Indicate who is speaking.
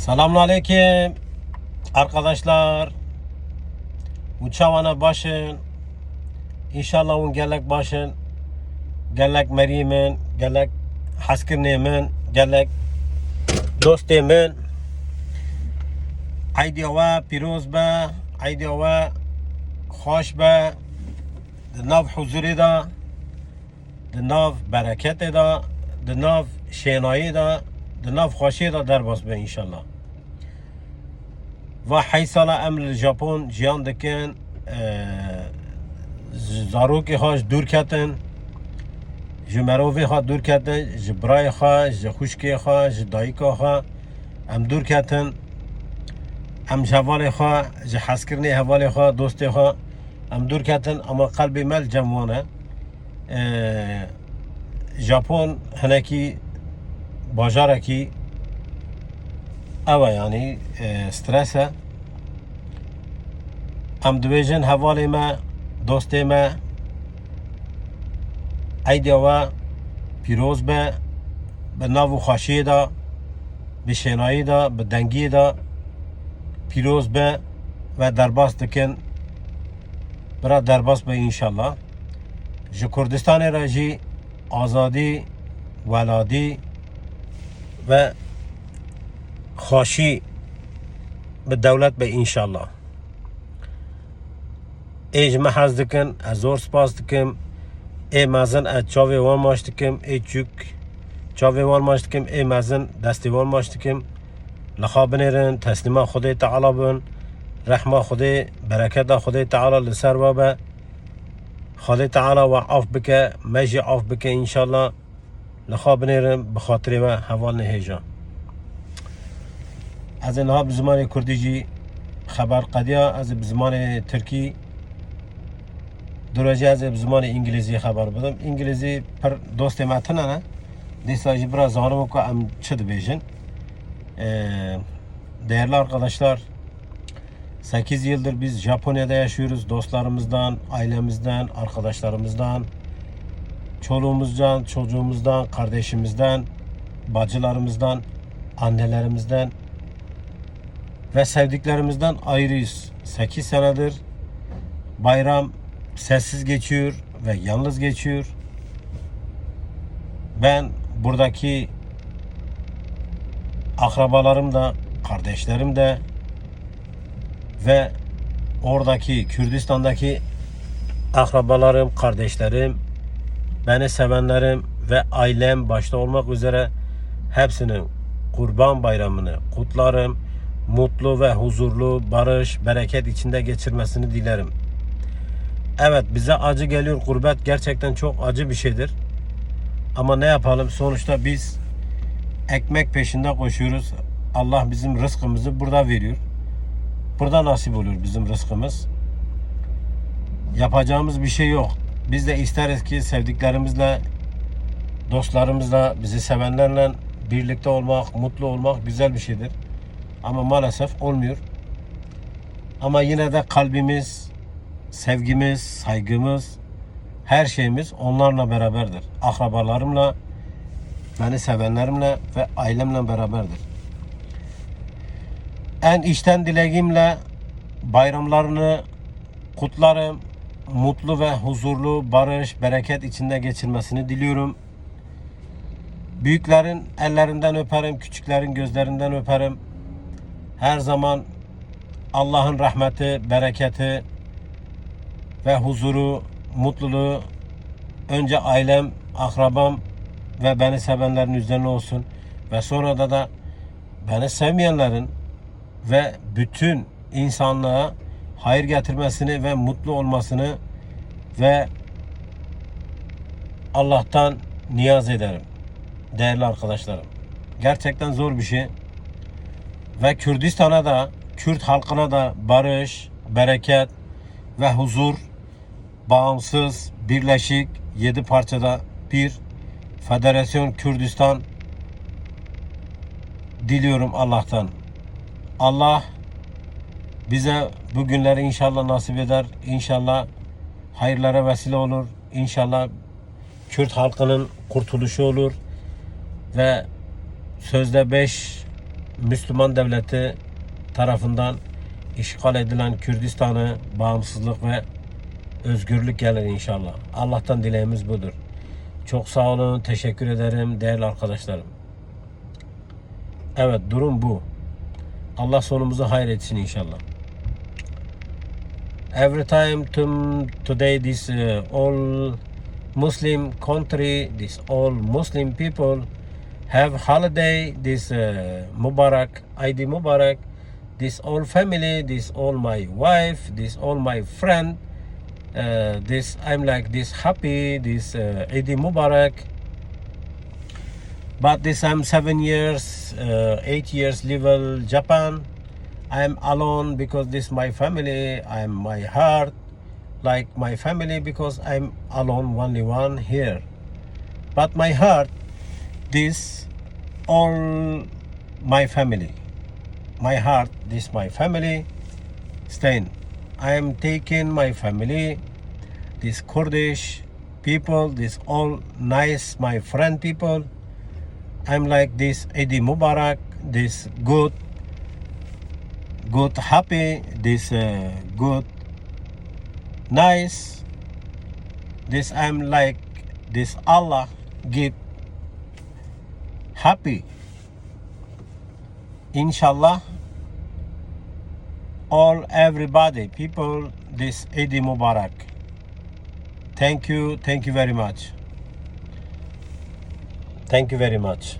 Speaker 1: Selamünaleyküm arkadaşlar. Uçavana başın. İnşallah un gelek başın. Gelek merimin, gelek haskirnemin, gelek dostemin. Aydi ve piroz be, aydi ve hoş be. Di nav huzuri da, di nav bereketi da, di nav şenayı da, di nav xoşi da derbas be inşallah. و حی سالا ام ژاپن جیان دکن زاروکی هاش دور کتن جمروی ها دور کتن جبرای ها جخوشکی ها جدایکا ها ام دور کتن ام جوال ها جحسکرنی حوال ها دوستی ها ام دور کتن اما قلبی مل جموانه ژاپن هنکی باجارێکی ئەوە ینی سترەسە. ئەم دوێژن هەواڵی مە دۆستێمە ئەیدەوە پیرۆز بە بە ناو و خاشیدا دا به دنگی دا پیروز به و دەرباز دکن. برا دەرباز بە ئینشاءله ji Kurdistanê re jî آزادی ولادی ve خاشی به دولت به انشالله ایج ما حز دکن از زور سپاس دکم ای مازن از چاوی وان ماش دکم ای چوک چاوی وان ماش دکم ای مازن دستی وان ماش دکم لخوا بنیرن تسلیما خدای تعالی بن رحمه خدای برکت خدای تعالی لسر و به خدای تعالی و عف بکه مجی عف بکه انشالله لخوا بنیرن بخاطر و حوال نهیجا از اینها به زمان کردی جی خبر قدیا از به زمان ترکی درجه از به زمان انگلیسی خبر بدم انگلیسی پر دوست متنه نه دیسا جی biraz zanım که ام چه بیجن değerli arkadaşlar 8 yıldır biz Japonya'da yaşıyoruz dostlarımızdan, ailemizden, arkadaşlarımızdan çoluğumuzdan, çocuğumuzdan, kardeşimizden, bacılarımızdan, annelerimizden ve sevdiklerimizden ayrıyız. 8 senedir bayram sessiz geçiyor ve yalnız geçiyor. Ben buradaki akrabalarım da, kardeşlerim de ve oradaki Kürdistan'daki akrabalarım, kardeşlerim, beni sevenlerim ve ailem başta olmak üzere hepsinin Kurban Bayramını kutlarım mutlu ve huzurlu, barış, bereket içinde geçirmesini dilerim. Evet bize acı geliyor gurbet gerçekten çok acı bir şeydir. Ama ne yapalım sonuçta biz ekmek peşinde koşuyoruz. Allah bizim rızkımızı burada veriyor. Burada nasip oluyor bizim rızkımız. Yapacağımız bir şey yok. Biz de isteriz ki sevdiklerimizle, dostlarımızla, bizi sevenlerle birlikte olmak, mutlu olmak güzel bir şeydir. Ama maalesef olmuyor. Ama yine de kalbimiz, sevgimiz, saygımız, her şeyimiz onlarla beraberdir. Akrabalarımla, beni sevenlerimle ve ailemle beraberdir. En içten dileğimle bayramlarını kutlarım. Mutlu ve huzurlu, barış, bereket içinde geçirmesini diliyorum. Büyüklerin ellerinden öperim, küçüklerin gözlerinden öperim her zaman Allah'ın rahmeti, bereketi ve huzuru, mutluluğu önce ailem, akrabam ve beni sevenlerin üzerine olsun ve sonra da da beni sevmeyenlerin ve bütün insanlığa hayır getirmesini ve mutlu olmasını ve Allah'tan niyaz ederim. Değerli arkadaşlarım. Gerçekten zor bir şey ve Kürdistan'a da Kürt halkına da barış, bereket ve huzur bağımsız, birleşik yedi parçada bir Federasyon Kürdistan diliyorum Allah'tan. Allah bize bu günleri inşallah nasip eder. İnşallah hayırlara vesile olur. İnşallah Kürt halkının kurtuluşu olur. Ve sözde beş Müslüman devleti tarafından işgal edilen Kürdistan'ı bağımsızlık ve özgürlük gelir inşallah. Allah'tan dileğimiz budur. Çok sağ olun, teşekkür ederim değerli arkadaşlarım. Evet durum bu. Allah sonumuzu hayretsin inşallah. Every time to, today this uh, all Muslim country, this all Muslim people have holiday, this uh, Mubarak, Eid Mubarak, this all family, this all my wife, this all my friend, uh, this I'm like this happy, this uh, Eid Mubarak. But this I'm seven years, uh, eight years level Japan. I'm alone because this my family. I'm my heart, like my family because I'm alone, only one here. But my heart, this all my family. My heart, this my family. Staying. I am taking my family, this Kurdish people, this all nice my friend people. I'm like this Eid Mubarak, this good, good happy, this uh, good, nice. This I'm like this Allah give happy. Inshallah, all everybody, people, this Eid Mubarak. Thank you, thank you very much. Thank you very much.